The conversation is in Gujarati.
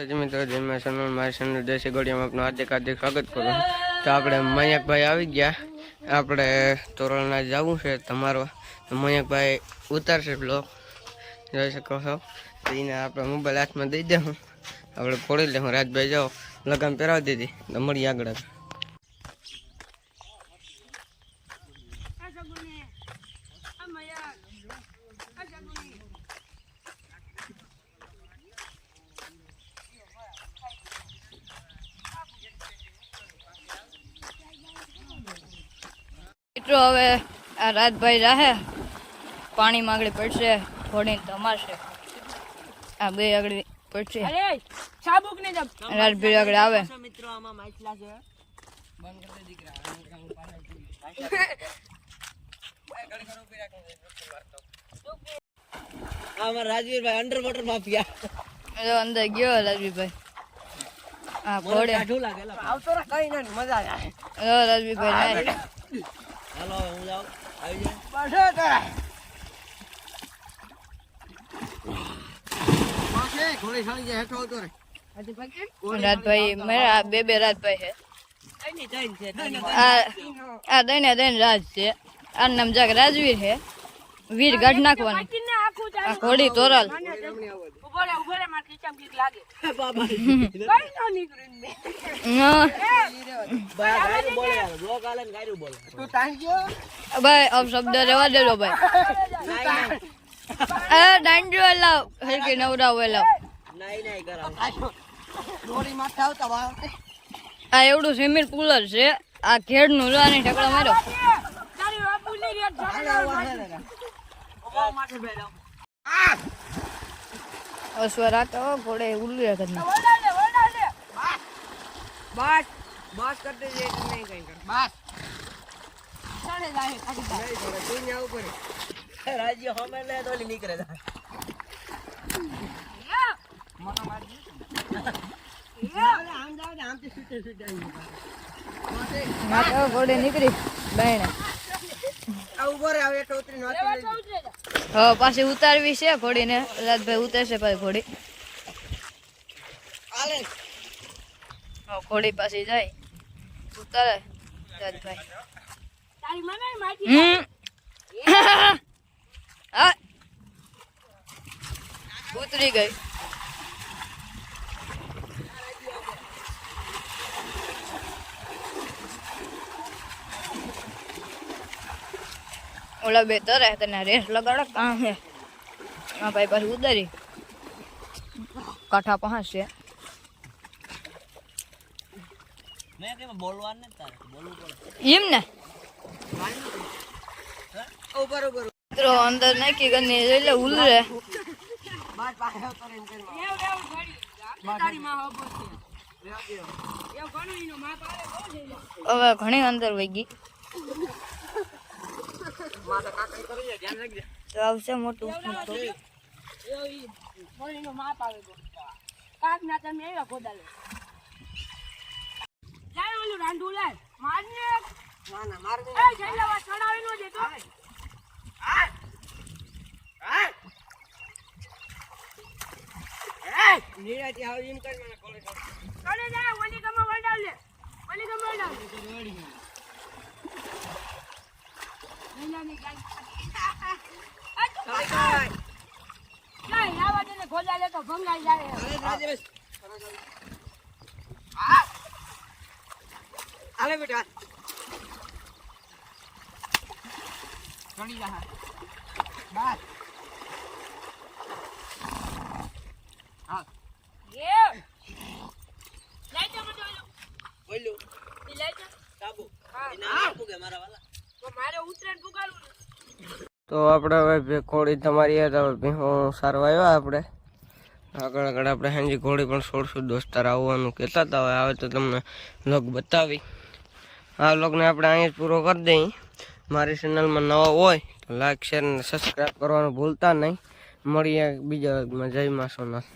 મિત્રો, જય સન્માન. સ્વાગત તો આપણે મયંકભાઈ આવી ગયા. આપણે તોરણના જવું છે. તમારો મયંકભાઈ ઉતારશે બ્લોક જોઈ શકો છો. એને આપણે મોબાઈલ હાથમાં દઈ દઉં આપણે ફોડી લઉં રાજભાઈ, જાઓ. લગામ પહેરાવી દીધી. તો મળીએ આગળ. મિત્રો હવે આ રાતભાઈ રાહે પાણી માંગડી પડશે ઘોડી તમાશે. આ બે આગળ પડશે. રાજભાઈ આગળ આવે. મિત્રો આમાં માછલા છે? આમાં રાજવીરભાઈ અંડર વોટર માફિયા અંદર ગયો રાજવીભાઈ હા ઘોડે. આવતો કઈ ના મજા આવે. નાય. હાલો હું જાઉં આવી જાય ઘોડી સાળી જાય હેઠો આવતો રે રાજભાઈ મારા આ બે બે રાજભાઈ છે કઈ નહીં છે આ આ દઈને દઈને રાજ છે આ નામ જાક રાજવીર છે વીર ગાઢ નાખવાની આ ઘોડી તોરલ બાબા. હા. ગાયરું બોલે યાર બ્લોક આલે ને ગાયરું બોલે. તું તાણ ગયો ભાઈ અબ શબ્દ રેવા દેજો ભાઈ. આ દાંડિયો લાવ હરકી નવરાવ લાવ નહીં નહીં કરાવ દોરી માથે આવતા વાર આ એવડું સ્વિમિંગ પુલ જ છે. આ ખેડનું રાની ઢકડો માર્યો. માથે બેઠો. અશ્વર આતો ઘોડે ઉલ્લી રાખત ના બસ બસ કરતે જે નહીં કઈ કર બસ. ચાલે જાય કાઢી દે. નહીં થોડે તું ન્યા ઉપર રાજ્ય હમે લે દોલી નીકળે જાય મનો મારી આમ જાવ આમ થી છૂટે છૂટે માથે ઘોડે નીકળી બાયણે આ ઊભો રે આવે એટલે ઉતરી નાખી હવે પાછી ઉતારવી છે ઘોડીને. રાજભાઈ ઉતરશે ભાઈ ઘોડી. આલે ઘોડી પાછી જાય. ઉતારે રાજભાઈ. હમ. હા. ઉતરી ગઈ. ઓલા બે તરે તને રેસ લગાડો કામ હે. હા ભાઈ પાછી ઉતારી. કાંઠા પાંચ છે. મેં કેમ બોલવાનું ને તારે બોલવું પડે. એમ ને? ઉપર ઉપર મિત્રો અંદર નાખી ગની એટલે ઉલરે બાદ પાસે આવતો રે એમ કરી તારી માં હોબો છે. એ ઘણું એનો માપ આવે બહુ છે હવે ઘણી અંદર વહી ગઈ. તો આવશે મોટું. ના ના ના નો નીરાતી આવ એમ કર મને કોલે કોલે જા ઓલી ગમા વડાવ લે ઓલી ગમા વડાવ નીલા ની ગાય આ તો દે ને ગોદા લે તો ભંગાઈ જાય અરે રાજેશ આલે બેટા ઘણી રહા બાર હા. એ લાઈટ લાઈટ સાબુ મારા વાલા તો આપણે હવે ઘોડી તમારી યાદ ભેહો સારવા આવ્યા આપણે. આગળ આગળ આપણે હાંજી ઘોડી પણ છોડશું, દોસ્તાર આવવાનું કહેતા હતા, હવે આવે તો તમને લોગ બતાવી. આ લોગને આપણે અહીંયા જ પૂરો કરી દઈએ. મારી ચેનલમાં નવા હોય તો લાઈક શેર અને સબસ્ક્રાઈબ કરવાનું ભૂલતા નહીં. મળીએ બીજા વર્ગમાં જય મા સોનાથ